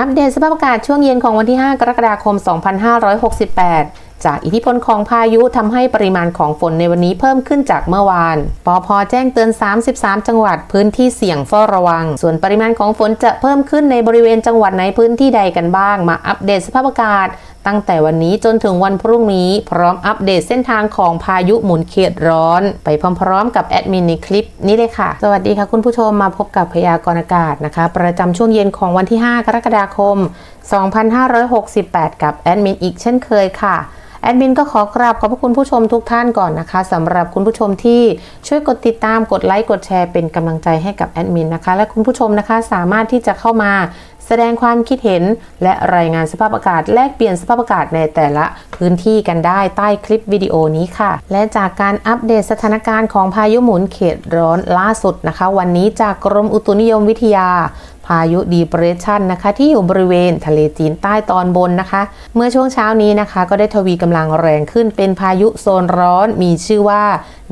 อัปเดตสภาพอากาศช่วงเย็นของวันที่ 5 กรกฎาคม 2568 จากอิทธิพลของพายุทำให้ปริมาณของฝนในวันนี้เพิ่มขึ้นจากเมื่อวาน ปอพอแจ้งเตือน 33 จังหวัดพื้นที่เสี่ยงเฝ้าระวัง ส่วนปริมาณของฝนจะเพิ่มขึ้นในบริเวณจังหวัดไหนพื้นที่ใดกันบ้าง มาอัปเดตสภาพอากาศ ตั้งแต่วันนี้จนถึงวันพรุ่งนี้พร้อมอัปเดตเส้นทางของพายุหมุนเขตร้อน ไปพร้อมๆ กับแอดมินในคลิปนี้เลยค่ะ สวัสดีค่ะคุณผู้ชมมาพบกับพยากรณ์อากาศนะคะ ประจำช่วงเย็นของวันที่ 5 กรกฎาคม 2568 กับแอดมินอีกเช่นเคยค่ะแอดมินก็ขอกราบขอบพระคุณผู้ชมทุกท่านก่อนนะคะสำหรับคุณผู้ชมที่ช่วยกดติดตามกดไลค์กดแชร์เป็นกำลังใจให้กับแอดมินนะคะ และคุณผู้ชมนะคะสามารถที่จะเข้ามา แสดงความคิดเห็น และรายงานสภาพอากาศ แลกเปลี่ยนสภาพอากาศในแต่ละพื้นที่กันได้ใต้คลิปวิดีโอนี้ค่ะ และจากการอัปเดตสถานการณ์ของพายุหมุนเขตร้อนล่าสุดนะคะ วันนี้จากกรมอุตุนิยมวิทยาายุดีเปรสชันนะคะ ที่อยู่บริเวณทะเลจีนใต้ตอนบนนะคะ เมื่อช่วงเช้านี้นะคะ ก็ได้ทวีกำลังแรงขึ้นเป็นพายุโซนร้อน มีชื่อว่า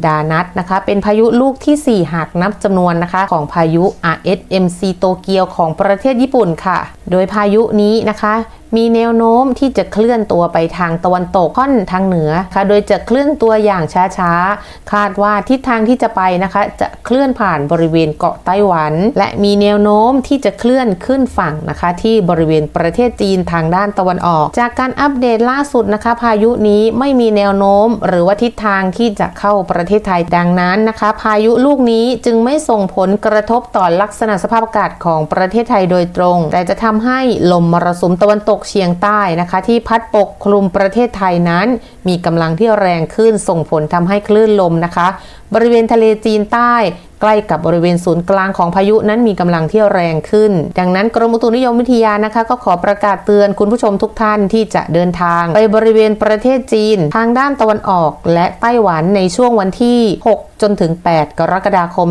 ดานัทนะคะ เป็นพายุลูกที่ 4 หากนับจำนวนนะคะ ของพายุ RSMC โตเกียวของประเทศญี่ปุ่นค่ะ โดยพายุนี้นะคะ มีแนวโน้มที่จะเคลื่อนตัวไปทางตะวันตกค่อนทางเหนือค่ะ โดยจะเคลื่อนตัวอย่างช้าๆ คาดว่าทิศทางที่จะไปนะคะ จะเคลื่อนผ่านบริเวณเกาะไต้หวัน และมีแนวโน้มที่จะเคลื่อนขึ้นฝั่งนะคะ ที่บริเวณประเทศจีนทางด้านตะวันออก จากการอัปเดตล่าสุดนะคะ พายุนี้ไม่มีแนวโน้ม หรือว่าทิศทางที่จะเข้าประเทศไทยดังนั้นนะคะ พายุลูกนี้จึงไม่ส่งผลกระทบต่อลักษณะสภาพอากาศของประเทศไทยโดยตรง แต่จะทำให้ลมมรสุมตะวันตกเฉียงใต้นะคะ ที่พัดปกคลุมประเทศไทยนั้น มีกำลังที่แรงขึ้นส่งผลทำให้คลื่นลมนะคะบริเวณทะเลจีนใต้ ใกล้กับบริเวณศูนย์กลางของพายุนั้นมีกำลังที่แรงขึ้น ดังนั้นกรมอุตุนิยมวิทยานะคะ ก็ขอประกาศเตือนคุณผู้ชมทุกท่านที่จะเดินทาง ไปบริเวณประเทศจีน ทางด้านตะวันออกและไต้หวันในช่วงวันที่ 6 จนถึง 8 กรกฎาคม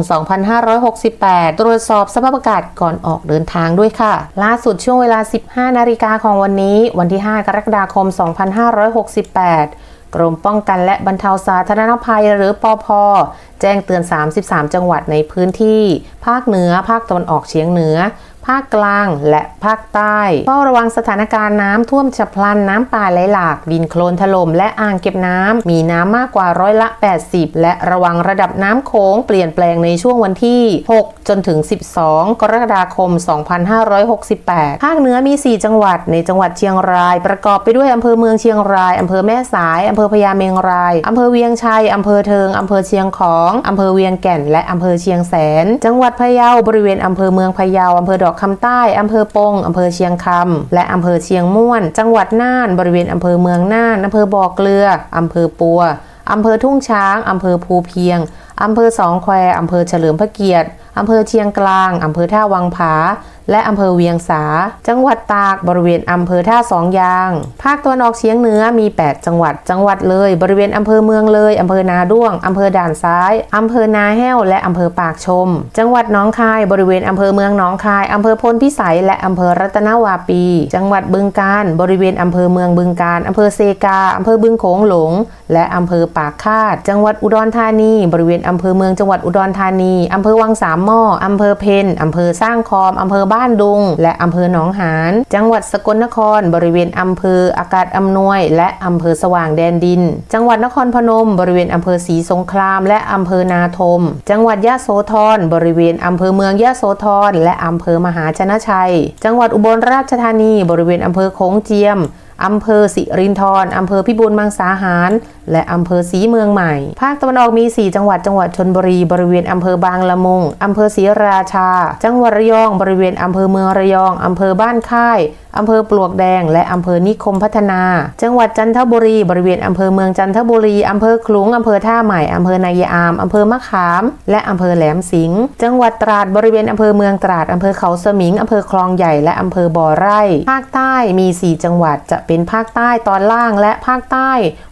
2568 ตรวจสอบสภาพอากาศก่อนออกเดินทางด้วยค่ะ ล่าสุดช่วงเวลา 15 นาฬิกาของวันนี้ วันที่ 5 กรกฎาคม 2568 กรมป้องกันและบรรเทาสาธารณภัยหรือปอพแจ้งเตือน 33 จังหวัดในพื้นที่ ภาคเหนือ ภาคตะวันออกเฉียงเหนือ ภาคกลางและภาคใต้เฝ้าระวังสถานการณ์น้ำท่วมฉับพลันน้ำป่าไหลหลาก ดินโคลนถล่มและอ่างเก็บน้ำมีน้ำมากกว่าร้อยละ 80 และระวังระดับน้ำโขงเปลี่ยนแปลงในช่วงวันที่ 6 จนถึง 12 กรกฎาคม 2568 ภาคเหนือมี 4 จังหวัดในจังหวัดเชียงราย ประกอบไปด้วยอำเภอเมืองเชียงรายอำเภอแม่สายอำเภอพญาเมงรายอำเภอเวียงชัยอำเภอเทิงอำเภอเชียงของอำเภอเวียงแก่น และอำเภอเชียงแสน จังหวัดพะเยาบริเวณอำเภอเมืองพะเยาอำเภอดอกคำใต้อำเภอปงอำเภอเชียงคำและอำเภอเชียงม่วน จังหวัดน่าน บริเวณอำเภอเมืองน่านอำเภอบ่อเกลืออำเภอปัวอำเภอทุ่งช้างอำเภอภูเพียงอำเภอสองแควอำเภอเฉลิมพระเกียรติ อำเภอเชียงกลางอำเภอท่าวังผา และอำเภอเวียงสา จังหวัดตากบริเวณอำเภอท่าสองยาง ภาคตะวันออกเฉียงเหนือมี 8 จังหวัด จังหวัดเลย บริเวณอำเภอเมืองเลยอำเภอนาด้วงอำเภอด่านซ้ายอำเภอนาแห้ว และอำเภอปากชม จังหวัดหนองคาย บริเวณอำเภอเมืองหนองคายอำเภอพลพิสัย และอำเภอรัตนวาปี จังหวัดบึงกาฬบริเวณอำเภอเมืองบึงกาฬอำเภอเซกาอำเภอบึงโขงหลง และอำเภอปากคาด จังหวัดอุดรธานี บริเวณอำเภอเมืองจังหวัดอุดรธานีอำเภอวังสามหม้ออำเภอเพนอำเภอสร้างคอมอำเภอบ้านดุง และอำเภอหนองหาน จังหวัดสกลนคร บริเวณอำเภออากาศอำนวย และอำเภอสว่างแดนดิน จังหวัดนครพนม บริเวณอำเภอศรีสงคราม และอำเภอนาทม จังหวัดยะโสธรบริเวณอำเภอเมืองยะโสธรและอำเภอมหาชนะชัย จังหวัดอุบลราชธานี บริเวณอำเภอโขงเจียมอำเภอสิรินธรอำเภอพิบูลมังสาหาร และอำเภอศรีเมืองใหม่ ภาคตะวันออกมี 4 จังหวัดจังหวัดชนบุรีบริเวณอำเภอบางละมุงอำเภอศรีราชา จังหวัดระยอง บริเวณอำเภอเมืองระยองอำเภอบ้านค่ายอำเภอปลวกแดง และอำเภอนิคมพัฒนา จังหวัดจันทบุรี บริเวณอำเภอเมืองจันทบุรี อำเภอคลุงอำเภอท่าใหม่อำเภอนายามอำเภอมะขาม และอำเภอแหลมสิงห์จังหวัดตราดบริเวณอำเภอเมืองตราดอำเภอเขาสมิงอำเภอคลองใหญ่และอำเภอบ่อไร่ ภาคใต้มี 4 จังหวัดจะเป็นภาคใต้ตอนล่างและภาคใต้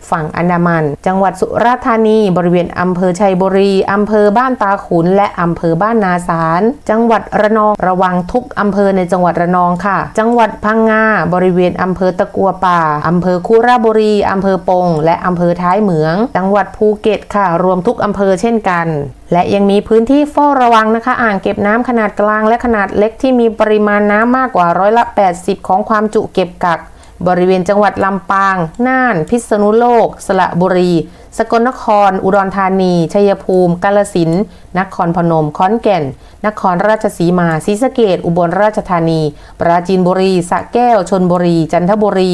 ฝั่งอันดามัน จังหวัดสุราษฎร์ธานี บริเวณอำเภอชัยบุรีอำเภอบ้านตาขุน และอำเภอบ้านนาสาร จังหวัดระนองระวังทุกอำเภอในจังหวัดระนองค่ะ จังหวัดพังงาบริเวณอำเภอตะกัวป่าอำเภอคุระบุรีอำเภอปง และอำเภอท้ายเหมือง จังหวัดภูเก็ตค่ะ รวมทุกอำเภอเช่นกันและยังมีพื้นที่เฝ้าระวังนะคะ อ่างเก็บน้ำขนาดกลางและขนาดเล็กที่มีปริมาณน้ำมากกว่าร้อยละ 80 ของความจุเก็บกัก บริเวณจังหวัดลำปาง น่าน พิษณุโลก สระบุรี สกลนคร อุดรธานี ชัยภูมิ กาฬสินธุ์นครพนม ขอนแก่น นครราชสีมา ศรีสะเกดอุบลราชธานี ปราจีนบุรี สระแก้ว ชนบุรี จันทบุรี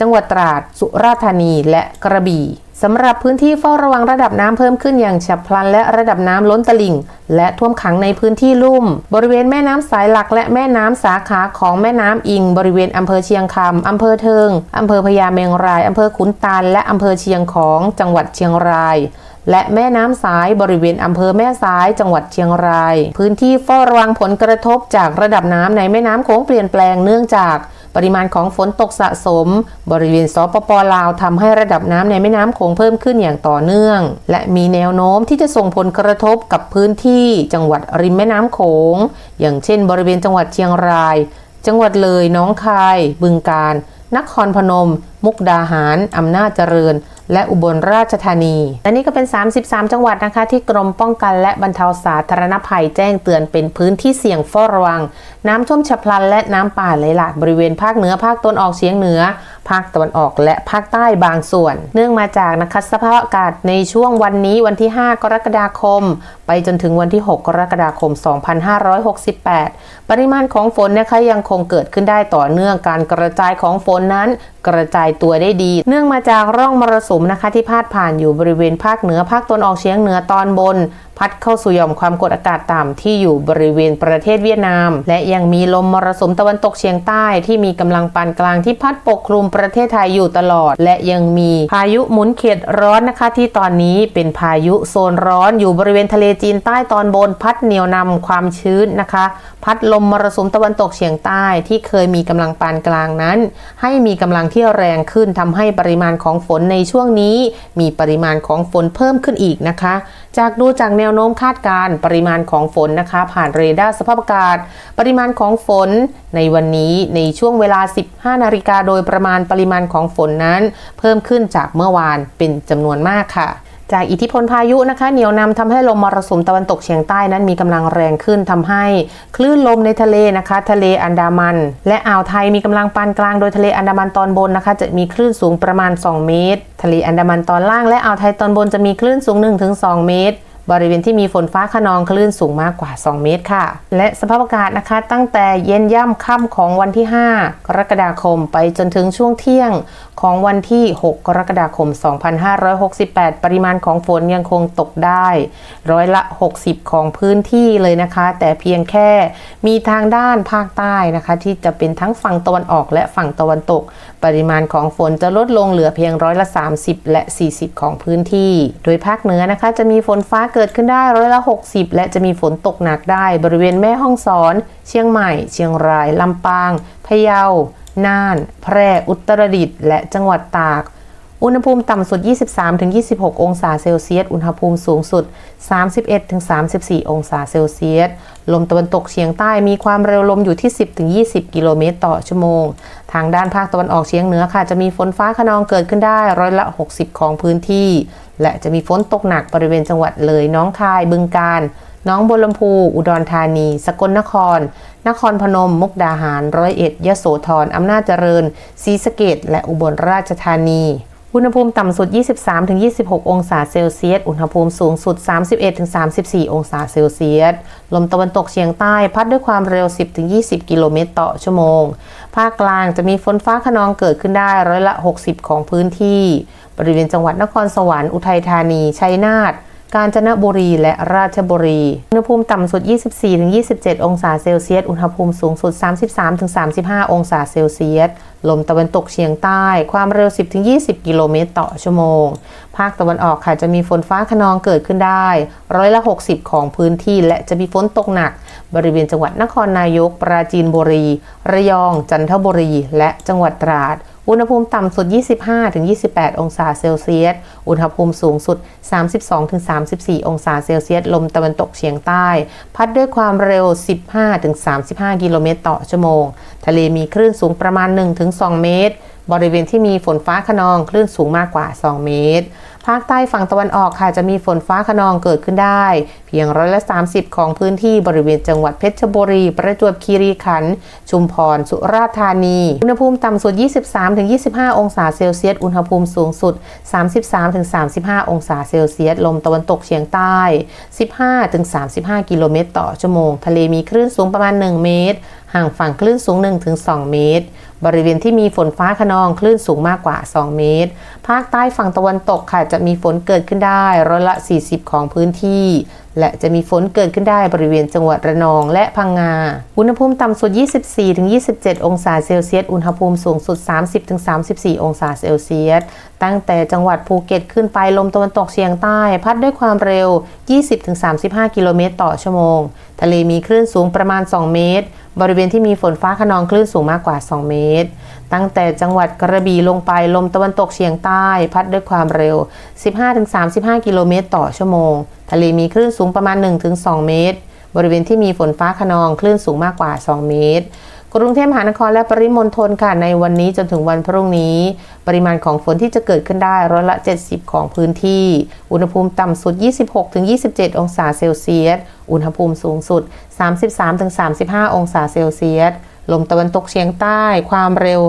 จังหวัดตราด สุราษฎร์ธานี และกระบี่ สำหรับพื้นที่เฝ้าระวังระดับน้ำเพิ่มขึ้นอย่างฉับพลัน และระดับน้ำล้นตลิ่ง และท่วมขังในพื้นที่ลุ่ม บริเวณแม่น้ำสายหลัก และแม่น้ำสาขาของแม่น้ำอิง บริเวณอำเภอเชียงคำอำเภอเทิงอำเภอพญาเมงรายอำเภอขุนตาลและอำเภอเชียงของจังหวัดเชียงรายและแม่น้ำสายบริเวณอำเภอแม่สายจังหวัดเชียงราย พื้นที่เฝ้าระวังผลกระทบจากระดับน้ำในแม่น้ำโขงเปลี่ยนแปลงเนื่องจาก ปริมาณของฝนตกสะสม บริเวณสปปลาวทำให้ระดับน้ำในแม่น้ำโขงเพิ่มขึ้นอย่างต่อเนื่อง และมีแนวโน้มที่จะส่งผลกระทบกับพื้นที่จังหวัดริมแม่น้ำโขง อย่างเช่น บริเวณจังหวัดเชียงราย จังหวัดเลยน้องคาย บึงกาฬนครพนม มุกดาหาร อำนาจเจริญ และอุบลราชธานี และนี่ก็เป็น 33 จังหวัดนะคะ ที่กรมป้องกันและบรรเทาสาธารณภัยแจ้งเตือนเป็นพื้นที่เสี่ยงเฝ้าระวัง น้ำท่วมฉับพลันและน้ำป่าไหลหลากบริเวณภาคเหนือภาคตะวันออกเฉียงเหนือ ภาคตะวันออกและภาคใต้บางส่วน เนื่องมาจากนะคะสภาพอากาศในช่วงวันนี้วันที่ 5 กรกฎาคม ไปจนถึงวันที่ 6 กรกฎาคม 2568 ปริมาณของฝนนะคะยังคงเกิดขึ้นได้ต่อเนื่องการกระจายของฝนนั้นกระจายตัวได้ดี เนื่องมาจากร่องมรสุมนะคะที่พาดผ่านอยู่บริเวณภาคเหนือภาคตะวันออกเฉียงเหนือตอนบน พัดเข้าสู่หย่อมความกดอากาศต่ำที่อยู่บริเวณประเทศเวียดนาม และยังมีลมมรสุมตะวันตกเฉียงใต้ที่มีกำลังปานกลางที่พัดปกคลุมประเทศไทยอยู่ตลอด และยังมีพายุหมุนเขตร้อนนะคะที่ตอนนี้เป็นพายุโซนร้อนอยู่บริเวณทะเลจีนใต้ตอนบนพัดเหนี่ยวนำความชื้นนะคะ พัดลมมรสุมตะวันตกเฉียงใต้ที่เคยมีกำลังปานกลางนั้น ให้มีกำลังที่แรงขึ้นทำให้ปริมาณของฝนในช่วงนี้ มีปริมาณของฝนเพิ่มขึ้นอีกนะคะ จากดูจากแนวโน้มคาดการณ์ปริมาณของฝนนะคะ ผ่านเรดาร์สภาพอากาศ ปริมาณของฝนในวันนี้ในช่วงเวลา 15 นาฬิกาโดยประมาณปริมาณของฝนนั้น เพิ่มขึ้นจากเมื่อวานเป็นจำนวนมากค่ะจากอิทธิพลพายุนะคะ เหนียวนำทำให้ลมมรสุมตะวันตกเฉียงใต้นั้นมีกำลังแรงขึ้นทำให้คลื่นลมในทะเลนะคะ ทะเลอันดามัน และอ่าวไทยมีกำลังปานกลางโดยทะเลอันดามันตอนบนนะคะ จะมีคลื่นสูงประมาณ 2 เมตร ทะเลอันดามันตอนล่างและอ่าวไทยตอนบนจะมีคลื่นสูง 1-2 เมตร บริเวณที่มีฝนฟ้าขนองคลื่นสูงมากกว่า 2 เมตรค่ะ และสภาพอากาศนะคะตั้งแต่เย็นย่ำค่ำของวันที่ 5 กรกฎาคมไปจนถึงช่วงเที่ยงของวันที่ 6 กรกฎาคม 2568 ปริมาณของฝนยังคงตกได้ ร้อยละ 60 ของพื้นที่เลยนะคะ แต่เพียงแค่มีทางด้านภาคใต้นะคะ ที่จะเป็นทั้งฝั่งตะวันออกและฝั่งตะวันตก ปริมาณของฝนจะลดลงเหลือเพียงร้อยละ 30 และ 40 ของพื้นที่ โดยภาคเหนือนะคะ จะมีฝนฟ้าเกิดขึ้นได้ร้อยละ 60 และจะมีฝนตกหนักได้บริเวณแม่ฮ่องสอน เชียงใหม่ เชียงราย ลำปาง พะเยา น่าน แพร่ อุตรดิตถ์และจังหวัดตาก อุณหภูมิต่ำสุด 23-26 องศาเซลเซียส อุณหภูมิสูงสุด 31-34 องศาเซลเซียส ลมตะวันตกเฉียงใต้มีความเร็วลมอยู่ที่ 10-20 กิโลเมตรต่อชั่วโมง ทางด้านภาคตะวันออกเฉียงเหนือค่ะ จะมีฝนฟ้าขนองเกิดขึ้นได้ร้อยละ 60 ของพื้นที่ และจะมีฝนตกหนักบริเวณจังหวัดเลยน้องคาย บึงกาฬน้องบัวลำพู อุดรธานี สกลนคร นครพนม มุกดาหาร ร้อยเอ็ดยโสธร อำนาจเจริญ ศรีสะเกดและอุบลราชธานี อุณหภูมิต่ำสุด 23-26 องศาเซลเซียส อุณหภูมิสูงสุด 31-34 องศาเซลเซียส ลมตะวันตกเฉียงใต้พัดด้วยความเร็ว 10-20 กิโลเมตรต่อชั่วโมง ภาคกลางจะมีฝนฟ้าขนองเกิดขึ้นได้ร้อยละ 60 ของพื้นที่ บริเวณจังหวัดนครสวรรค์ อุทัยธานี ชัยนาท กาญจนบุรีและราชบุรี อุณหภูมิต่ำสุด 24-27 องศาเซลเซียส อุณหภูมิสูงสุด 33-35 องศาเซลเซียส ลมตะวันตกเฉียงใต้ ความเร็ว 10-20 กิโลเมตรต่อชั่วโมง ภาคตะวันออกค่ะจะมีฝนฟ้าขนองเกิดขึ้นได้ ร้อยละ 60 ของพื้นที่และจะมีฝนตกหนัก บริเวณจังหวัดนครนายก ปราจีนบุรี ระยอง จันทบุรี และจังหวัดตราด อุณหภูมิต่ำสุด 25-28 องศาเซลเซียส อุณหภูมิสูงสุด 32-34 องศาเซลเซียส ลมตะวันตกเฉียงใต้ พัดด้วยความเร็ว 15-35 กิโลเมตรต่อชั่วโมง ทะเลมีคลื่นสูงประมาณ 1-2 เมตร บริเวณที่มีฝนฟ้าขนองคลื่นสูงมากกว่า 2 เมตร ภาคใต้ฝั่งตะวันออกค่ะจะมีฝนฟ้าขนองเกิดขึ้นได้ เพียงร้อยละ 30 ของพื้นที่บริเวณจังหวัดเพชรบุรี ประจวบคีรีขันธ์ชุมพร สุราษฎร์ธานี อุณหภูมิต่ำสุด 23-25 องศาเซลเซียส อุณหภูมิสูงสุด 33-35 องศาเซลเซียส ลมตะวันตกเฉียงใต้ 15-35 กิโลเมตรต่อชั่วโมง ทะเลมีคลื่นสูงประมาณ 1 เมตร ห่างฝั่งคลื่นสูง 1-2 เมตร บริเวณที่มีฝนฟ้าขนองคลื่นสูงมากกว่า 2 เมตร ภาคใต้ฝั่งตะวันตกค่ะจะมีฝนเกิดขึ้นได้ร้อยละ 40 ของพื้นที่และจะมีฝนเกิดขึ้นได้บริเวณจังหวัดระนองและพังงา อุณหภูมิต่ำสุด 24-27 องศาเซลเซียส อุณหภูมิสูงสุด 30-34 องศาเซลเซียส ตั้งแต่จังหวัดภูเก็ตขึ้นไปลมตะวันตกเฉียงใต้ พัดด้วยความเร็ว 20-35 กิโลเมตรต่อชั่วโมง ทะเลมีคลื่นสูงประมาณ 2 เมตร บริเวณที่มีฝนฟ้าขนองคลื่นสูงมากกว่า 2 เมตร ตั้งแต่จังหวัดกระบี่ลงไปลมตะวันตกเฉียงใต้ พัดด้วยความเร็ว 15-35 กิโลเมตรต่อชั่วโมง ทะเลมีคลื่นสูงประมาณ 1-2 เมตร บริเวณที่มีฝนฟ้าขนองคลื่นสูงมากกว่า 2 เมตร กรุงเทพมหานครและปริมณฑลค่ะในวันนี้จนถึงวันพรุ่งนี้ ปริมาณของฝนที่จะเกิดขึ้นได้ร้อยละ 70 ของพื้นที่ อุณหภูมิต่ำสุด 26-27 องศาเซลเซียส อุณหภูมิสูงสุด 33-35 องศาเซลเซียส ลมตะวันตกเฉียงใต้ความเร็ว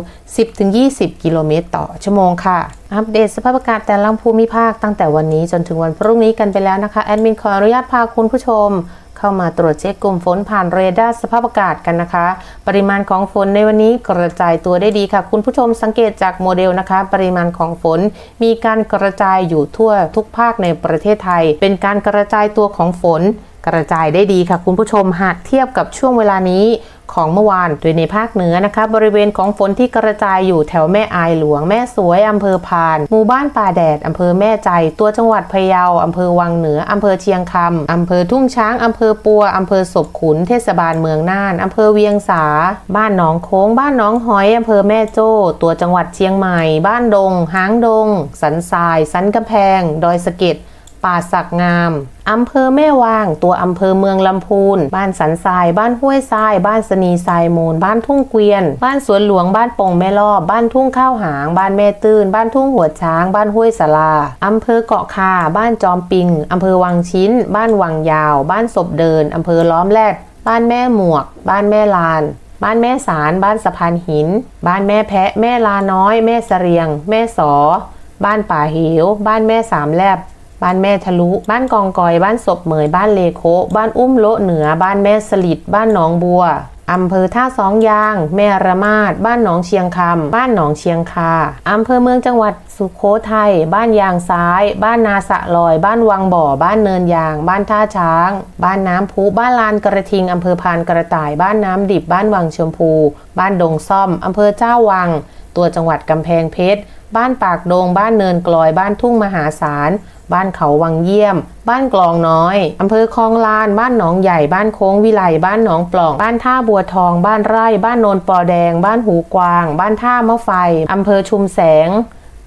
10-20 กิโลเมตรต่อชั่วโมงค่ะ อัปเดตสภาพอากาศแต่ละภูมิภาคตั้งแต่วันนี้จนถึงวันพรุ่งนี้กันไปแล้วนะคะ แอดมินขออนุญาตพาคุณผู้ชม เข้ามาตรวจเช็คกลุ่มฝนผ่านเรดาร์สภาพอากาศกันนะคะ ปริมาณของฝนในวันนี้กระจายตัวได้ดีค่ะ คุณผู้ชมสังเกตจากโมเดลนะคะ ปริมาณของฝนมีการกระจายอยู่ทั่วทุกภาคในประเทศไทย เป็นการกระจายตัวของฝน กระจายได้ดีค่ะคุณผู้ชมหากเทียบกับช่วงเวลานี้ของเมื่อวานโดยในภาคเหนือนะคะ บริเวณของฝนที่กระจายอยู่แถวแม่อายหลวงแม่สวยอำเภอพานหมู่บ้านป่าแดดอำเภอแม่ใจ ตัวจังหวัดพะเยาอำเภอวังเหนืออำเภอเชียงคำอำเภอทุ่งช้างอำเภอปัวอำเภอศพขุนเทศบาลเมืองน่านอำเภอเวียงสา บ้านหนองโค้ง บ้านหนองหอยอำเภอแม่โจ้ ตัวจังหวัดเชียงใหม่ บ้านดง หางดง สันทราย สันกำแพง ดอยสะเก็ด ป่าสักงามอำเภอแม่วาง ตัวอำเภอเมืองลำพูน บ้านสันทราย บ้านห้วยทราย บ้านสนีทรายมูล บ้านทุ่งเกวียน บ้านสวนหลวง บ้านปงแม่ลอบ บ้านทุ่งข้าวหาง บ้านแม่ตื้น บ้านทุ่งหัวช้าง บ้านห้วยสลาอำเภอเกาะคา บ้านจอมปิงอำเภอวังชิ้น บ้านวังยาว บ้านศพเดินอำเภอล้อมแรด บ้านแม่หมวก บ้านแม่ลาน บ้านแม่สาร บ้านสะพานหิน บ้านแม่แพะ แม่ลาน้อย แม่เสรียง แม่สอ บ้านป่าเหว บ้านแม่สามแลบ บ้านแม่ทะลุ บ้านกองกอย บ้านศพเหมย บ้านเลโค บ้านอุ้มโลเหนือ บ้านแม่สลิด บ้านหนองบัวอำเภอท่าสองยาง แม่ระมาด บ้านหนองเชียงคำ บ้านหนองเชียงคาอำเภอเมืองจังหวัดสุโขทัย บ้านยางซ้าย บ้านนาสะลอย บ้านวังบ่อ บ้านเนินยาง บ้านท่าช้าง บ้านน้ำพุ บ้านลานกระทิงอำเภอพานกระต่าย บ้านน้ำดิบ บ้านวังชมพู บ้านดงซ่อมอำเภอเจ้าวัง ตัวจังหวัดกำแพงเพชร บ้านปากดง บ้านเนินกลอย บ้านทุ่งมหาศาล บ้านเขาวังเยี่ยม บ้านกลองน้อย อำเภอคลองลาน บ้านหนองใหญ่ บ้านโค้งวิไล บ้านหนองปล่อง บ้านท่าบัวทอง บ้านไร่ บ้านโนนปอแดง บ้านหูกวาง บ้านท่ามะไฟ อำเภอชุมแสง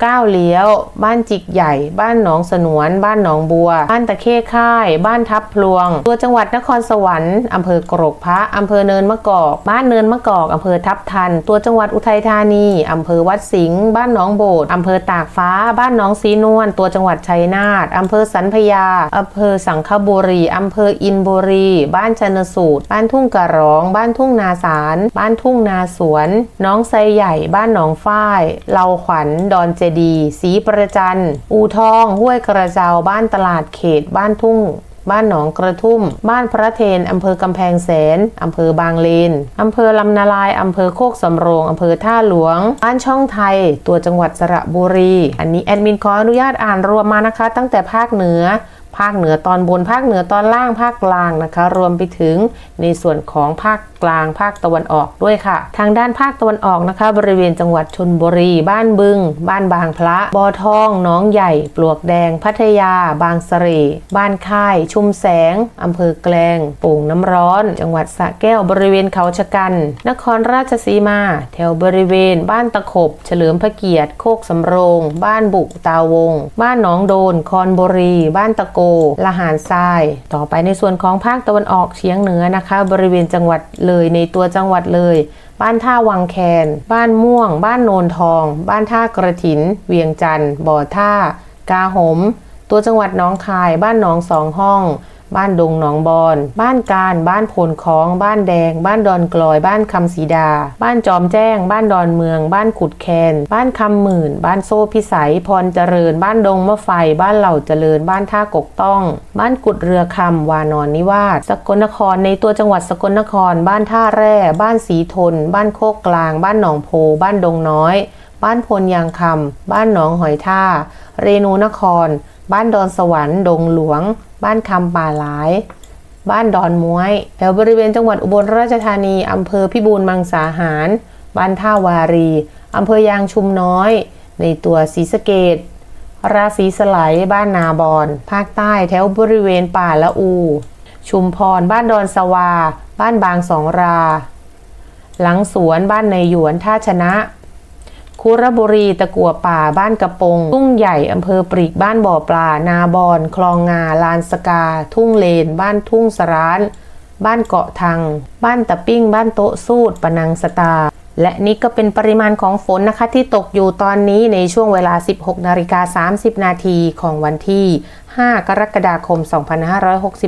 ก้าวเลี้ยว บ้านจิกใหญ่ บ้านหนองสนวน บ้านหนองบัว บ้านตะเข้ค่าย บ้านทับพลวง ตัวจังหวัดนครสวรรค์อำเภอกรกพระอำเภอเนินมะกอก บ้านเนินมะกอกอำเภอทับทัน ตัวจังหวัดอุทัยธานีอำเภอวัดสิงห์ บ้านหนองโบดอำเภอตากฟ้า บ้านหนองสีนวล ตัวจังหวัดชัยนาทอำเภอสันพยาอำเภอสังขบุรีอำเภออินบุรี บ้านชนสูตร บ้านทุ่งกระร้อง บ้านทุ่งนาสาร บ้านทุ่งนาสวน น้องไซใหญ่ บ้านหนองฝ้าย เหลาขวัญ ดอนเจดีศรีประจันอูทอง ห้วยกระเจ้าบ้านตลาดเขต บ้านทุ่งบ้านหนองกระทุ่ม บ้านพระเทน อำเภอกำแพงแสน อำเภอบางเลน อำเภอลำนาลาย อำเภอโคกสำโรง อำเภอท่าหลวง บ้านช่องไทย ตัวจังหวัดสระบุรี อันนี้แอดมินขออนุญาตอ่านรวมมานะคะ ตั้งแต่ภาคเหนือ ภาคเหนือตอนบนภาคเหนือตอนล่างภาคกลางนะคะ รวมไปถึงในส่วนของภาคกลางภาคตะวันออกด้วยค่ะ ทางด้านภาคตะวันออกนะคะ บริเวณจังหวัดชนบุรี บ้านบึง บ้านบางพระบอทองน้องใหญ่ ปลวกแดง พัทยา บางสะเรบ้านค่าย ชุมแสงอำเภอแกลงโป่งน้ำร้อน จังหวัดสระแก้วบริเวณเขาชะกัน นครราชสีมา แถวบริเวณ บ้านตะขบ เฉลิมพระเกียรติโคกสำโรง บ้านบุตาวง บ้านหนองโดน คอนบุรี บ้านตะโกละหารทราย ต่อไปในส่วนของภาคตะวันออกเฉียงเหนือนะคะ บริเวณจังหวัดเลยในตัวจังหวัดเลย บ้านท่าวังแคน บ้านม่วง บ้านโนนทอง บ้านท่ากระถิน เวียงจันทร์บ่อท่า กาหม ตัวจังหวัดน้องคาย บ้านหนองสองห้อง บ้านดงหนองบอน บ้านการ บ้านโพนคล้อง บ้านแดง บ้านดอนกลอย บ้านคำสีดา บ้านจอมแจ้ง บ้านดอนเมือง บ้านขุดแคน บ้านคำหมื่น บ้านโซ่พิสัย พรเจริญ บ้านดงมะไฟ บ้านเหล่าเจริญ บ้านท่ากกต้อง บ้านกุดเรือคำวานอนนิวาส สกลนคร ในตัวจังหวัดสกลนคร บ้านท่าแร่ บ้านสีทน บ้านโคกกลาง บ้านหนองโพ บ้านดงน้อย บ้านพลยางคำ บ้านหนองหอยท่า เรนูนคร บ้านดอนสวรรค์ ดงหลวง บ้านคำป่าหลาย บ้านดอนม้วย แถวบริเวณจังหวัดอุบลราชธานีอำเภอพิบูลมังสาหาร บ้านท่าวารีอำเภอยางชุมน้อย ในตัวศรีสะเกดราศีสไลบ้านนาบอนภาคใต้แถวบริเวณป่าละอู ชุมพร บ้านดอนสวา บ้านบางสองรา หลังสวนบ้านในหยวนท่าชนะ คุระบุรีตะกัวป่าบ้านกระปง ทุ่งใหญ่อำเภอปรีกบ้านบ่อปลา นาบอน คลองงา ลานสกา ทุ่งเลน บ้านทุ่งสร้าน บ้านเกาะทังบ้านตะปิ้ง บ้านโต๊ะสูดปนังสตา และนี่ก็เป็นปริมาณของฝนนะคะที่ตกอยู่ตอนนี้ในช่วงเวลา 16นาฬิกา30 นาทีของวันที่ 5 กรกฎาคม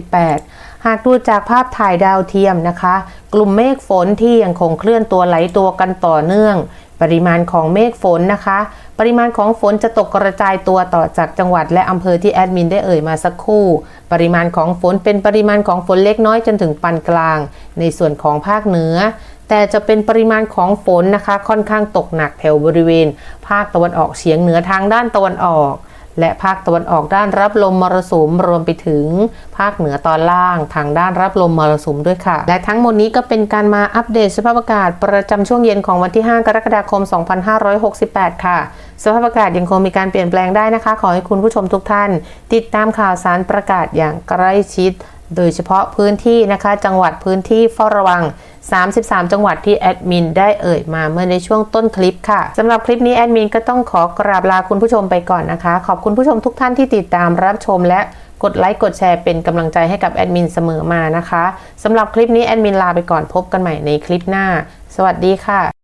2568 หากดูจากภาพถ่ายดาวเทียมนะคะ กลุ่มเมฆฝนที่ยังคงเคลื่อนตัวไหลตัวกันต่อเนื่อง ปริมาณของเมฆฝนนะคะ ปริมาณของฝนจะตกกระจายตัวต่อจากจังหวัดและอำเภอที่แอดมินได้เอ่ยมาสักครู่ ปริมาณของฝนเป็นปริมาณของฝนเล็กน้อยจนถึงปานกลาง ในส่วนของภาคเหนือ แต่จะเป็นปริมาณของฝนนะคะ ค่อนข้างตกหนักแถวบริเวณ ภาคตะวันออกเฉียงเหนือทางด้านตะวันออก และภาคตะวันออกด้านรับลมมรสุมรวมไปถึง ภาคเหนือตอนล่างทางด้านรับลมมรสุมด้วยค่ะ และทั้งหมดนี้ก็เป็นการมาอัปเดตสภาพอากาศ ประจำช่วงเย็นของวันที่ 5 กรกฎาคม 2568 ค่ะ สภาพอากาศยังคงมีการเปลี่ยนแปลงได้นะคะ ขอให้คุณผู้ชมทุกท่าน ติดตามข่าวสารประกาศอย่างใกล้ชิด โดยเฉพาะพื้นที่นะคะจังหวัดพื้นที่เฝ้าระวัง 33 จังหวัดที่แอดมินได้เอ่ยมาเมื่อในช่วงต้นคลิปค่ะสำหรับคลิปนี้แอดมินก็ต้องขอกราบลาคุณผู้ชมไปก่อนนะคะ ขอบคุณผู้ชมทุกท่านที่ติดตามรับชมและกดไลค์กดแชร์เป็นกำลังใจให้กับแอดมินเสมอมานะคะสำหรับคลิปนี้แอดมินลาไปก่อนพบกันใหม่ในคลิปหน้า สวัสดีค่ะ